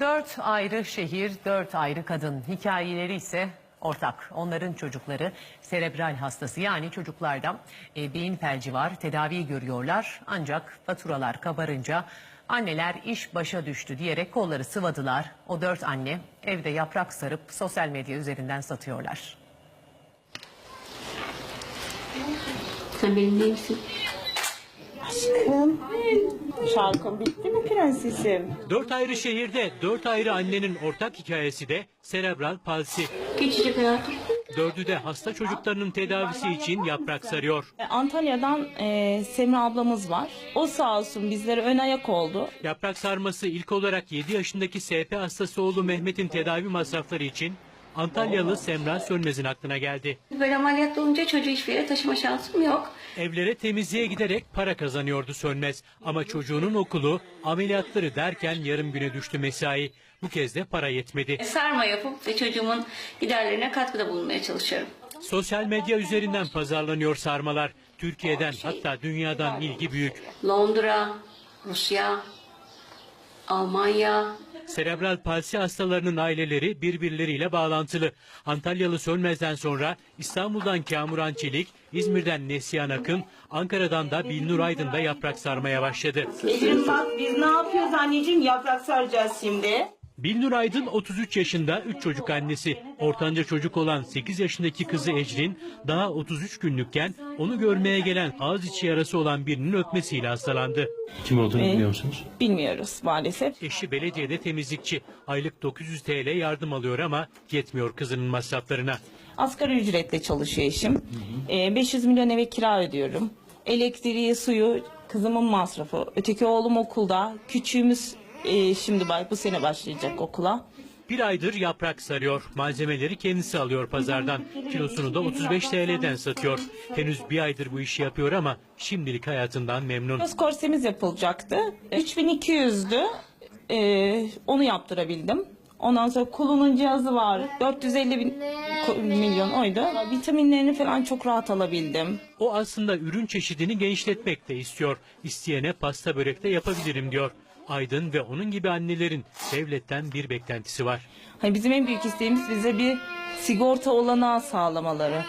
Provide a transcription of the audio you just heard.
Dört ayrı şehir, dört ayrı kadın. Hikayeleri ise ortak. Onların çocukları serebral hastası yani çocuklarda e, beyin felci var. Tedavi görüyorlar ancak faturalar kabarınca anneler iş başa düştü diyerek kolları sıvadılar. O dört anne evde yaprak sarıp sosyal medya üzerinden satıyorlar. Sen benim neyimsin? Aşkım. Şarkım bitti mi prensesim? Dört ayrı şehirde dört ayrı annenin ortak hikayesi de serebral palsi. Geçecek hayatım. Dördü de hasta çocuklarının tedavisi için yaprak sarıyor. E, Antalya'dan e, Semra ablamız var. O sağ olsun bizlere ön ayak oldu. Yaprak sarması ilk olarak 7 yaşındaki SP hastası oğlu Mehmet'in tedavi masrafları için Antalyalı Semra Sönmez'in aklına geldi. Böyle ameliyat olunca çocuğu hiçbir yere taşıma şansım yok. Evlere temizliğe giderek para kazanıyordu Sönmez. Ama çocuğunun okulu ameliyatları derken yarım güne düştü mesai. Bu kez de para yetmedi. Sarma yapıp ve çocuğumun giderlerine katkıda bulunmaya çalışıyorum. Sosyal medya üzerinden pazarlanıyor sarmalar. Türkiye'den hatta dünyadan ilgi büyük. Londra, Rusya, Almanya, Serebral palsi hastalarının aileleri birbirleriyle bağlantılı. Antalyalı Sönmez'den sonra İstanbul'dan Kamuran Çelik, İzmir'den Neslihan Akın, Ankara'dan da Bilnur Aydın da yaprak sarmaya başladı. Ecrin bak biz ne yapıyoruz anneciğim? Yaprak saracağız şimdi. Bilnur Aydın 33 yaşında 3 çocuk annesi. Ortanca çocuk olan 8 yaşındaki kızı Ecrin daha 33 günlükken onu görmeye gelen ağız içi yarası olan birinin öpmesiyle hastalandı. Kim olduğunu Ee? biliyor musunuz? Bilmiyoruz maalesef. Eşi belediyede temizlikçi. Aylık 900 TL yardım alıyor ama yetmiyor kızının masraflarına. Asgari ücretle çalışıyor eşim. E, 500 milyon eve kira ödüyorum. Elektriği, suyu, kızımın masrafı. Öteki oğlum okulda. Küçüğümüz e, şimdi bay bu sene başlayacak okula. Bir aydır yaprak sarıyor. Malzemeleri kendisi alıyor pazardan. Kilosunu da 35 TL'den satıyor. Henüz bir aydır bu işi yapıyor ama şimdilik hayatından memnun. Göz korsemiz yapılacaktı. 3200'dü. Ee, onu yaptırabildim. Ondan sonra kolunun cihazı var. 450 bin ko- milyon oydu. Vitaminlerini falan çok rahat alabildim. O aslında ürün çeşidini genişletmek de istiyor. İsteyene pasta börek de yapabilirim diyor. Aydın ve onun gibi annelerin devletten bir beklentisi var. Hani bizim en büyük isteğimiz bize bir sigorta olanağı sağlamaları.